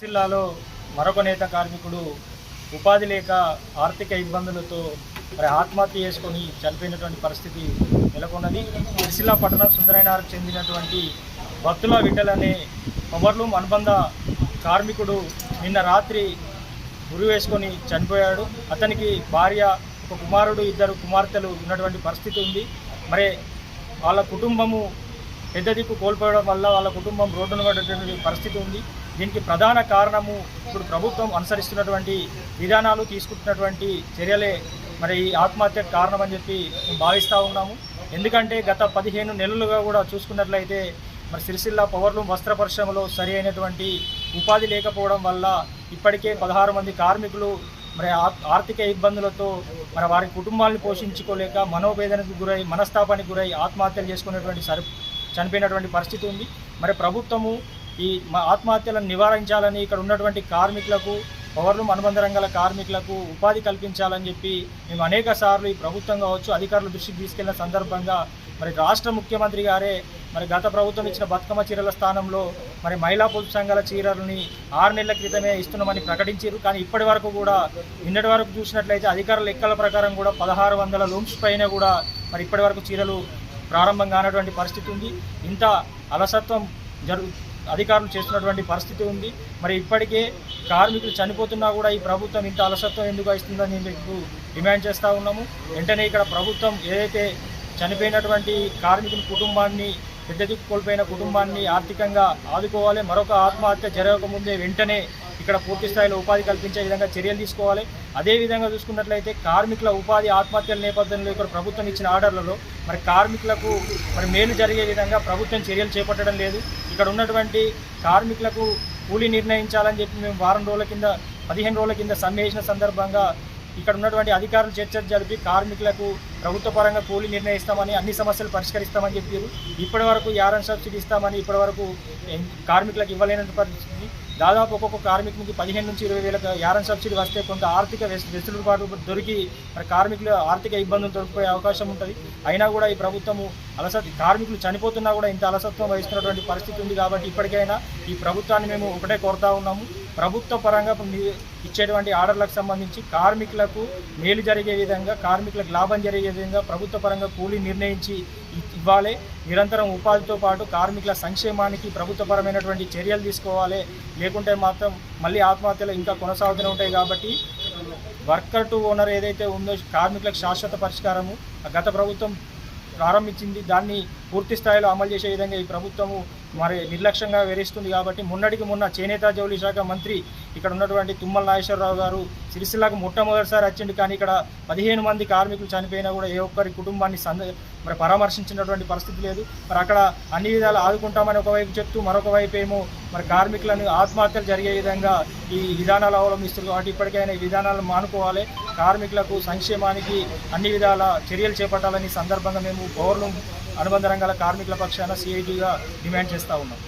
జిల్లాలో మరొక నేత కార్మికుడు ఉపాధి లేక ఆర్థిక ఇబ్బందులతో మరి ఆత్మహత్య చేసుకొని చనిపోయినటువంటి పరిస్థితి నెలకొన్నది. సిరిసిల్ల పట్టణం సుందరైనారకు చెందినటువంటి భక్తుల విఠల్ అనే పవర్లూమ్ అనుబంధ కార్మికుడు నిన్న రాత్రి గురి వేసుకొని చనిపోయాడు. అతనికి భార్య ఒక కుమారుడు ఇద్దరు కుమార్తెలు ఉన్నటువంటి పరిస్థితి ఉంది. మరి వాళ్ళ కుటుంబము పెద్ద దిక్కు కోల్పోవడం వల్ల వాళ్ళ కుటుంబం రోడ్డున పడేటువంటి పరిస్థితి ఉంది. దీనికి ప్రధాన కారణము ఇప్పుడు ప్రభుత్వం అనుసరిస్తున్నటువంటి విధానాలు తీసుకుంటున్నటువంటి చర్యలే మరి ఈ ఆత్మహత్యకు కారణం అని చెప్పి మేము భావిస్తూ ఉన్నాము. ఎందుకంటే గత పదిహేను నెలలుగా కూడా చూసుకున్నట్లయితే మరి సిరిసిల్ల పవర్లూమ్ వస్త్ర పరిశ్రమలో సరి అయినటువంటి ఉపాధి లేకపోవడం వల్ల ఇప్పటికే పదహారు మంది కార్మికులు మరి ఆ- ఆర్థిక ఇబ్బందులతో మరి వారి కుటుంబాలను పోషించుకోలేక మనోవేదనకు గురై మనస్తాపానికి గురై ఆత్మహత్యలు చేసుకునేటువంటి సరి చనిపోయినటువంటి పరిస్థితి ఉంది. మరి ప్రభుత్వము ఈ మా ఆత్మహత్యలను నివారించాలని ఇక్కడ ఉన్నటువంటి కార్మికులకు పవర్లు అనుబంధ రంగాల కార్మికులకు ఉపాధి కల్పించాలని చెప్పి మేము అనేక సార్లు ఈ ప్రభుత్వం కావచ్చు అధికారుల దృష్టికి తీసుకెళ్ళిన సందర్భంగా మరి రాష్ట్ర ముఖ్యమంత్రి గారే మరి గత ప్రభుత్వం ఇచ్చిన బతుకమ్మ చీరల స్థానంలో మరి మహిళా పొదుపు సంఘాల చీరలని ఆరు నెలల క్రితమే ఇస్తున్నామని ప్రకటించారు. కానీ ఇప్పటి వరకు కూడా నిన్నటి వరకు చూసినట్లయితే అధికారుల లెక్కల ప్రకారం కూడా పదహారు వందల లూమ్స్ పైన కూడా మరి ఇప్పటి వరకు చీరలు ప్రారంభం కానటువంటి పరిస్థితి ఉంది. ఇంత అలసత్వం జరుగు అధికారులు చేస్తున్నటువంటి పరిస్థితి ఉంది. మరి ఇప్పటికే కార్మికులు చనిపోతున్నా కూడా ఈ ప్రభుత్వం ఇంత అలసత్వం ఎందుకు ఇస్తుందని మీకు డిమాండ్ చేస్తూ ఉన్నాము. వెంటనే ఇక్కడ ప్రభుత్వం ఏదైతే చనిపోయినటువంటి కార్మికుల కుటుంబాన్ని పెద్ద దిక్కు కోల్పోయిన కుటుంబాన్ని ఆర్థికంగా ఆదుకోవాలి మరొక ఆత్మహత్య జరగకముందే వెంటనే ఇక్కడ పూర్తి స్థాయిలో ఉపాధి కల్పించే విధంగా చర్యలు తీసుకోవాలి. అదేవిధంగా చూసుకున్నట్లయితే కార్మికుల ఉపాధి ఆత్మహత్యల నేపథ్యంలో ఇక్కడ ప్రభుత్వం ఇచ్చిన ఆర్డర్లలో మరి కార్మికులకు మరి మేలు జరిగే విధంగా ప్రభుత్వం చర్యలు చేపట్టడం లేదు. ఇక్కడ ఉన్నటువంటి కార్మికులకు కూలీ నిర్ణయించాలని చెప్పి మేము వారం రోజుల కింద పదిహేను రోజుల కింద సమ్మె చేసిన సందర్భంగా ఇక్కడ ఉన్నటువంటి అధికారులు చర్చ జరిపి కార్మికులకు ప్రభుత్వ పరంగా కూలీ నిర్ణయిస్తామని అన్ని సమస్యలు పరిష్కరిస్తామని చెప్పారు. ఇప్పటి వరకు యారన్ సబ్సిడీ ఇస్తామని ఇప్పటి వరకు కార్మికులకు ఇవ్వలేని పరిస్థితి దాదాపు ఒక్కొక్క కార్మికునికి పదిహేను నుంచి ఇరవై వేలకు యారన్ సబ్సిడీ వస్తే కొంత ఆర్థిక వెస్- వెసులుబాటు దొరికి మరి కార్మికులు ఆర్థిక ఇబ్బందులు దొరికిపోయే అవకాశం ఉంటుంది. అయినా కూడా ఈ ప్రభుత్వము అలసత్ కార్మికులు చనిపోతున్నా కూడా ఇంత అలసత్వం వహిస్తున్నటువంటి పరిస్థితి ఉంది కాబట్టి ఇప్పటికైనా ఈ ప్రభుత్వాన్ని మేము ఒకటే కోరుతా ఉన్నాము. ప్రభుత్వ పరంగా ఇచ్చేటువంటి ఆర్డర్లకు సంబంధించి కార్మికులకు మేలు జరిగే విధంగా కార్మికులకు లాభం జరిగే విధంగా ప్రభుత్వ పరంగా కూలీ నిర్ణయించి ఇవ్వాలి. నిరంతరం ఉపాధితో పాటు కార్మికుల సంక్షేమానికి ప్రభుత్వపరమైనటువంటి చర్యలు తీసుకోవాలి. లేకుంటే మాత్రం మళ్ళీ ఆత్మహత్యలు ఇంకా కొనసాగుతూనే ఉంటాయి కాబట్టి వర్కర్ టు ఓనర్ ఏదైతే ఉందో కార్మికులకు శాశ్వత పరిష్కారము. గత ప్రభుత్వం ప్రారంభించింది. దాన్ని పూర్తి స్థాయిలో అమలు చేసే విధంగా ఈ ప్రభుత్వము మరి నిర్లక్ష్యంగా వివరిస్తుంది కాబట్టి మొన్నటికి మొన్న చేనేత జౌళి శాఖ మంత్రి ఇక్కడ ఉన్నటువంటి తుమ్మల నాగేశ్వరరావు గారు సిరిసిల్లకు మొట్టమొదటిసారి వచ్చింది కానీ ఇక్కడ పదిహేను మంది కార్మికులు చనిపోయినా కూడా ఏ ఒక్కరి కుటుంబాన్ని సంద మరి పరామర్శించినటువంటి పరిస్థితి లేదు. మరి అక్కడ అన్ని విధాలు ఆదుకుంటామని ఒకవైపు చెప్తూ మరొక వైపు ఏమో మరి కార్మికులను ఆత్మహత్యలు జరిగే విధంగా ఈ విధానాలు అవలంబిస్తున్నారు కాబట్టి ఇప్పటికైనా ఈ విధానాలను మానుకోవాలి. కార్మికులకు సంక్షేమానికి అన్ని విధాల చర్యలు చేపట్టాలని సందర్భంగా మేము పౌరులు అనుబంధ రంగాల కార్మికుల పక్షాన సిఐటిగా డిమాండ్ చేస్తూ ఉన్నాం.